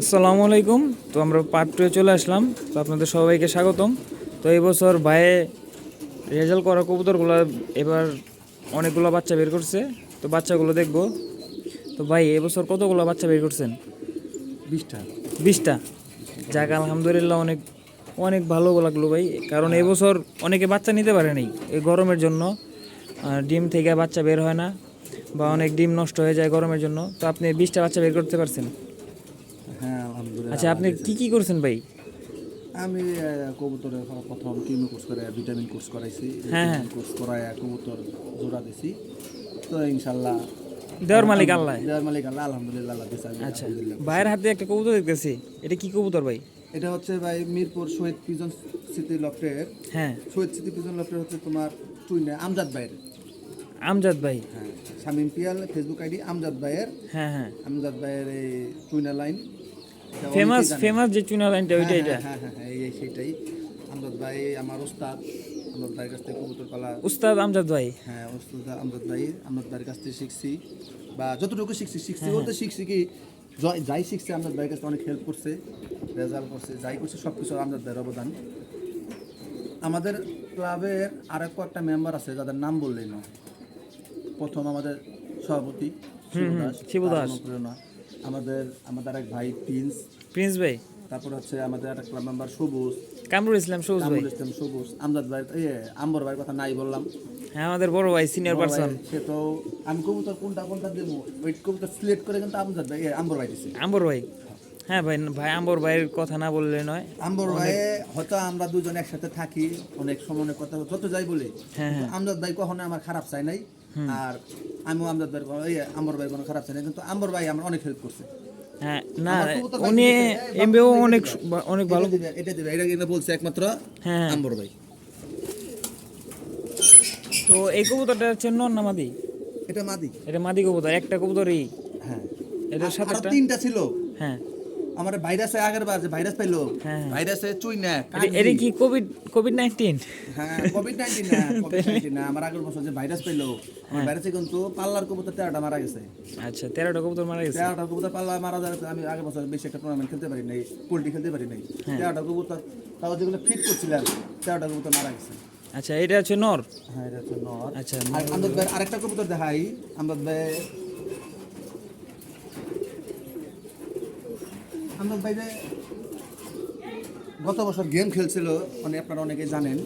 আসসালামু আলাইকুম। তো আমরা পার্ট টুয়ে চলে আসলাম। তো আপনাদের সবাইকে স্বাগতম। তো এই বছর ভাইয়ে রেজাল্ট করা কবুতরগুলো এবার অনেকগুলো বাচ্চা বের করছে। তো বাচ্চাগুলো দেখব। তো ভাই এবছর কতগুলো বাচ্চা বের করছেন? বিশটা। বিশটা? যাক আলহামদুলিল্লাহ অনেক অনেক ভালো লাগল ভাই। কারণ এবছর অনেকে বাচ্চা নিতে পারে নাই এই গরমের জন্য। ডিম থেকে বাচ্চা বের হয় না বা অনেক ডিম নষ্ট হয়ে যায় গরমের জন্য। তো আপনি বিশটা বাচ্চা বের করতে পারছেন? আচ্ছা আপনি কি কি করছেন ভাই? আমি কবুতরের প্রথম কিমো কোর্স করে ভিটামিন কোর্স করাইছি হ্যাঁ, হ্যাঁ। কোর্স করায় কবুতর জোড়া দিছি। তো ইনশাল্লাহ দেওয়ার মালিক আল্লাহ। দেওয়ার মালিক আল্লাহ আলহামদুলিল্লাহ আল্লাহ দিছে আচ্ছা। ভাইয়ের হাতে একটা কবুতর দেখতেছি। এটা কি কবুতর ভাই? এটা হচ্ছে ভাই মিরপুর শহীদ পিজন স্মৃতি লফটের। হ্যাঁ। শহীদ স্মৃতি পিজন লফটের হচ্ছে তোমার টুইনে আমজাদ ভাইয়ের। আমজাদ ভাই। হ্যাঁ শামিম পিয়াল ফেসবুক আইডি আমজাদ ভাইয়ের। হ্যাঁ হ্যাঁ। আমজাদ ভাইয়ের এই টুইনা লাইন। ফেমাস ফেমাস যে চুনা লাইনটা ওইটা হ্যাঁ, এটা? হ্যাঁ হ্যাঁ হ্যাঁ এই সেটাই। আমজাদ ভাই আমার ওস্তাদ। আমজাদ ভাইয়ের কাছ থেকে কবুতর পালা উস্তাদ আমজাদ ভাই? হ্যাঁ আমজাদ ভাই আমজাদ ভাইয়ের কাছ থেকে শিখছি। বা যতটুকু শিখছি হ্যাঁ, শিখছি বলতে শিখছি কি যাই শিখছি আমজাদ ভাইয়ের কাছে অনেক হেল্প করছে রেজাল্ট করছে যাই করছে সব কিছু আমজাদ ভাইয়ের অবদান। আমাদের ক্লাবের আরেক কয়েকটা মেম্বার আছে যাদের নাম বললেই না প্রথম আমাদের সভাপতি শিবু দাস, আমাদের আমাদের এক ভাই প্রিন্স। প্রিন্স ভাই? তারপর হচ্ছে আমাদের একটা ক্লাব মেম্বার সবুজ। কামরুল ইসলাম সবুজ ভাই? কামরুল ইসলাম সবুজ। আমজাদ ভাই ইয়ে আম্বর ভাইয়ের কথা নাই বললাম। হ্যাঁ আমাদের বড় ভাই সিনিয়র পারসন সে তো আমি কবুতর কোনটা কোনটা দেবো? ওই কবুতর সিলেক্ট করে কিন্তু আমজাদ ভাই আম্বর ভাই দিছে। আম্বর ভাই? হ্যাঁ ভাই ভাই আম্বর ভাইয়ের কথা না বললে নয়। আম্বর ভাই হয়তো আমরা দুজন একসাথে থাকি অনেক সময় কথা যত যাই বলি। হ্যাঁ, কিন্তু আমজাদ ভাই কখনো আমার খারাপ চাই নাই। আর আমিও আমজাদ ভাই আম্বর ভাই কোনো খারাপ চাই কিন্তু আম্বর ভাই আমার অনেক হেল্প করছে। হ্যাঁ না কবুতর উনি এই এমবিও বাবু অনেক অনেক ভালো। এটা দিবে, এটা কিন্তু বলছে একমাত্র হ্যাঁ ভাই। তো এই কবুতরটা হচ্ছে নর না মাদি? এটা মাদি। এটা মাদি কবুতর একটা কবুতরই। হ্যাঁ। এটার সাথে তিনটা ছিল। হ্যাঁ। আমার ভাইরাসে আগের বার যে ভাইরাস পাইলো হ্যাঁ। ভাইরাসে চুই না এটা- এটা কি কোভিড কোভিড নাইনটিন হ্যাঁ কোভিড নাইন্টিন না কোভিড নাইন্টিন না আমার আগের বছর যে ভাইরাস পাইলো আমার ভাইরাসে কিন্তু পাল্লার কবুতর তেরোটা মারা গেছে। আচ্ছা তেরোটা কবুতর মারা গেছে? তেরোটা কবুতর পাল্লা মারা যাবে আমি আগের বছর বেশি একটা টুর্নামেন্ট খেলতে পারি নাই পোল্ট্রি খেলতে পারি নাই। তেরোটা কবুতর তাও যেগুলো ফিট করছিলাম তেরোটা কবুতর মারা গেছে। আচ্ছা এটা হচ্ছে নর? হ্যাঁ এটা হচ্ছে নর। আচ্ছা আমদাদ আরেকটা কবুতর দেখাই আমদাদ ভাই ভাই যে গত বছর গেম খেলছিল মানে আপনারা অনেকে জানেন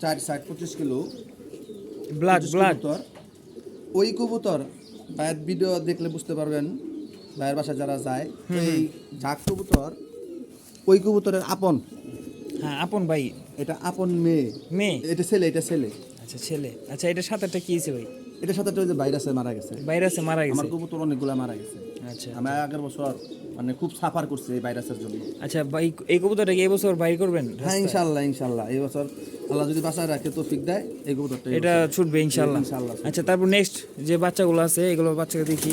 চার ষাট পঁচিশ কিলো। ব্ল্যাক কবুতর। ওই কবুতর ভাইয়ের ভিডিও দেখলে বুঝতে পারবেন ভাইয়ের বাসা যারা যায় এই ঝাক কবুতর ওই কবুতরের আপন। হ্যাঁ আপন ভাই। এটা আপন মেয়ে। মেয়ে? এটা ছেলে এটা ছেলে। আচ্ছা ছেলে। আচ্ছা এটা একটা কি হয়েছে ভাই? এটা একটা ওই যে ভাইরাসে মারা গেছে। ভাইরাসে মারা গেছে। আমার কবুতর অনেকগুলা মারা গেছে। আচ্ছা আমি আগের বছর মানে খুব সাফার করছে এই ভাইরাসের জন্য। আচ্ছা ভাই এই কবুতরটা কি এবছর বাইর করবেন? হ্যাঁ ইনশাল্লাহ ইনশাল্লাহ এই বছর আল্লাহ যদি বাসায় রাখে তো ফিক দেয় এই কবুতরটা এটা ছুটবে ইনশাল্লাহ আচ্ছা তারপর নেক্সট যে বাচ্চাগুলো আছে এগুলো বাচ্চাকে দেখি।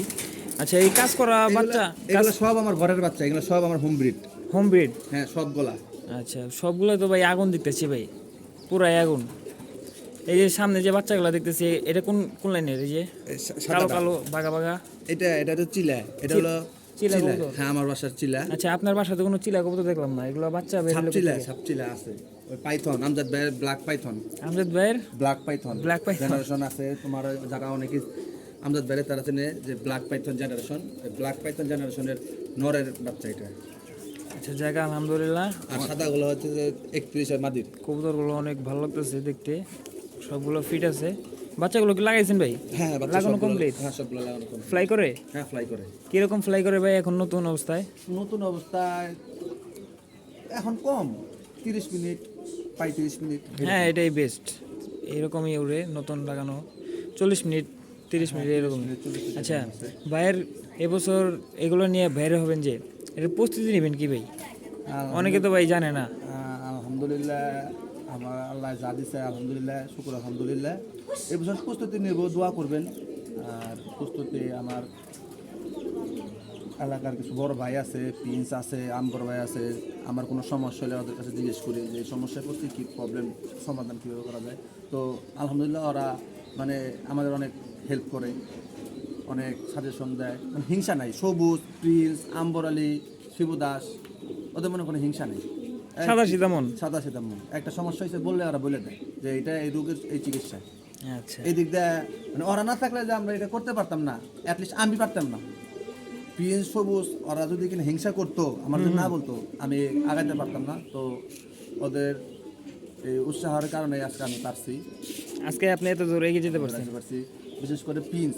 আচ্ছা এই কাজ করা বাচ্চা এগুলো সব আমার ঘরের বাচ্চা এগুলো সব আমার হোম ব্রিড হোম ব্রিড হ্যাঁ সবগুলা। আচ্ছা সবগুলো তো ভাই আগুন দেখতেছি ভাই। পুরাই আগুন। এই যে সামনে যে বাচ্চাগুলো দেখতেছি এটা কোন কোন লাইনের এই যে কালো কালো বাগা বাগা এটা এটা তো চিলা। এটা হলো চিলা হ্যাঁ আমার বাসার চিলা। আচ্ছা আপনার বাসাতে কোনো চিলা কবুতর দেখলাম না। এগুলো বাচ্চা বের হলো চিলা? সাপ চিলা আছে। ওই পাইথন আমজাদ ভাইয়ের ব্ল্যাক পাইথন। আমজাদ ভাইয়ের black python. Black python। Generation আছে। তোমার যারা অনেকে আমজাদ ভাইয়ের তারা চেনে যে black python generation black python জেনারেশনের নরের বাচ্চা এটা। আচ্ছা জায়গা আলহামদুলিল্লাহ। আর সাদাগুলো হচ্ছে যে একত্রিশের মাদির। কবুতরগুলো অনেক ভালো লাগতেছে দেখতে। সবগুলো ফিট আছে। বাচ্চাগুলো কি লাগাইছেন ভাই? হ্যাঁ লাগানো complete? হ্যাঁ সবগুলো লাগানো complete। ফ্লাই করে? হ্যাঁ ফ্লাই করে। কীরকম ফ্লাই করে ভাই এখন নতুন অবস্থায়? নতুন অবস্থায় এখন কম তিরিশ মিনিট পঁয়ত্রিশ মিনিট। হ্যাঁ এটাই বেস্ট এরকমই উড়ে নতুন লাগানো। চল্লিশ মিনিট তিরিশ মিনিট এরকম আচ্ছা ভাইয়ের এবছর এগুলো নিয়ে বাইরে হবেন যে এর প্রস্তুতি নেবেন কি ভাই? অনেকে তো ভাই জানে না। আলহামদুলিল্লাহ আমার আল্লাহ যা দিছে, আলহামদুলিল্লাহ, শুকুর, আলহামদুলিল্লাহ। এবছর প্রস্তুতি নেব, দোয়া করবেন। আর প্রস্তুতি আমার এলাকার কিছু বড় ভাই আছে, প্রিন্স আছে আম্বর ভাই আছে। আমার কোনো সমস্যা হলে ওদের কাছে জিজ্ঞেস করি যে সমস্যায় পড়ছি কী প্রবলেম সমাধান কীভাবে করা যায়? তো আলহামদুলিল্লাহ ওরা মানে আমাদের অনেক হেল্প করে, অনেক সাজেশন দেয়। মানে হিংসা নাই, সবুজ, প্রিন্স আম্বর আলী, শিবু দাস, ওদের মনে কোনো হিংসা নেই। সাদা সিধা মন। সাদা সিধা একটা সমস্যা হয়েছে বললে ওরা বলে দেয় যে এটা এই রোগের এই চিকিৎসা। আচ্ছা। এই দিক দিয়ে মানে ওরা না থাকলে যে আমরা এটা করতে পারতাম না অ্যাটলিস্ট আমি পারতাম না। পিএন সবুজ ওরা যদি কিনা হিংসা করতো আমার না বলতো আমি আগাইতে পারতাম না। তো ওদের এই উৎসাহের কারণে আজকে আমি পারছি। আজকে আপনি এত দূর এগিয়ে যেতে পারছেন? পারছি। বিশেষ করে প্রিন্স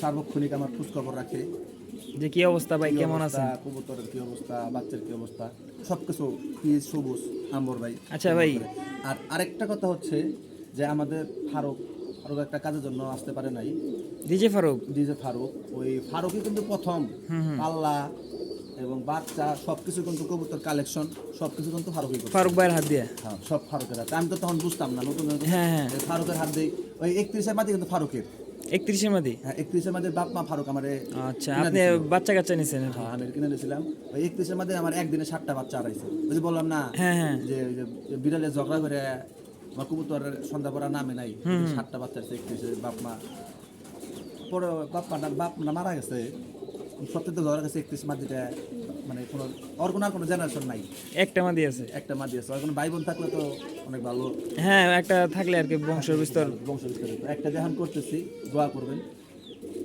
সার্বক্ষণিক আমার খোঁজখবর রাখে। যে কি অবস্থা ভাই কেমন আছে কবুতরের কি অবস্থা বাচ্চার কি অবস্থা? সব কিছু সবুজ আম্বর ভাই? আচ্ছা ভাই। আর আরেকটা কথা হচ্ছে যে আমাদের ফারুক ফারুক একটা কাজের জন্য আসতে পারে নাই। ডিজে ফারুক? ডিজে ফারুক। ওই ফারুকই কিন্তু প্রথম। পাল্লা এবং বাচ্চা সবকিছু কিন্তু কবুতর কালেকশন সবকিছু কিন্তু ফারুকই ফারুক ভাইয়ের হাত দিয়ে? হ্যাঁ সব ফারুকের হাতে। আমি তো তখন বুঝতাম না নতুন নতুন হ্যাঁ। হ্যাঁ ফারুকের হাত দিয়ে ওই একত্রিশের মাঝে কিন্তু ফারুকের। একত্রিশের মাদি হ্যাঁ একত্রিশের মাঝে বাপ মা ফারুক আমার আচ্ছা আপনি বাচ্চা কাচ্চা নিছেন হ্যাঁ আমি কিনে নিয়েছিলাম ওই একত্রিশের মাঝে আমার একদিনে সাতটা বাচ্চা আড়াইছে ওই যে বললাম না হ্যাঁ হ্যাঁ। যে বিড়ালে ঝগড়া করে আমার কবুতর সন্ধ্যা পড়া নামে নাই। সাতটা বাচ্চা আছে একত্রিশে বাপ মা। পরে বাপ মা বাপ মারা গেছে। সত্যি ধরা গেছে একত্রিশ মাদিটা মানে কোনো ওর কোনো আর কোনো জেনারেশন নাই। একটা মাদি আছে। একটা মাদি আছে। আর কোনো ভাই বোন থাকলে তো অনেক ভালো। হ্যাঁ একটা থাকলে আর কি বংশ বিস্তার। বংশ বিস্তারিত একটা দেখান করতেছি দোয়া করবেন।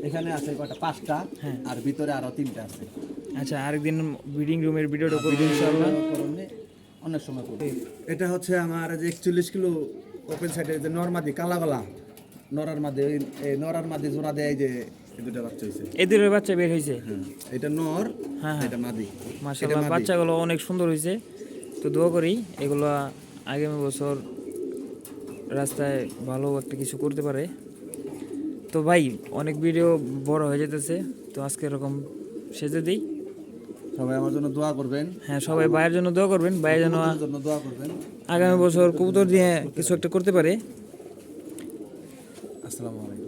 এখানে আছে কয়টা? পাঁচটা। হ্যাঁ। আর ভিতরে আরও তিনটা আছে। আচ্ছা আরেকদিন ব্রিডিং রুমের ভিডিওটা করব ইনশাআল্লাহ। অনেক সময় করব। এটা হচ্ছে আমার যে একচল্লিশ কিলো ওপেন সাইডে যে নরমাদি কালাবালা। নরার ওই এই নরার মাদি জোড়া দেয় যে এই দুটা বাচ্চা এই বের হয়েছে হ্যাঁ এটা নর হ্যাঁ, হ্যাঁ। এটা মাদি। মাশাআল্লাহ বাচ্চাগুলো অনেক সুন্দর হয়েছে তো দোয়া করি এগুলো আগামী বছর রাস্তায় ভালো একটা কিছু করতে পারে। তো ভাই অনেক ভিডিও বড় হয়ে যেতেছে। তো আজকে এরকম সেজে দিই। সবাই আমার জন্য দোয়া করবেন। হ্যাঁ সবাই ভাইয়ের জন্য দোয়া করবেন। ভাই যেন আমার জন্য দোয়া করবেন। আগামী বছর কবুতর দিয়ে কিছু একটা করতে পারে। আসসালামু আলাইকুম।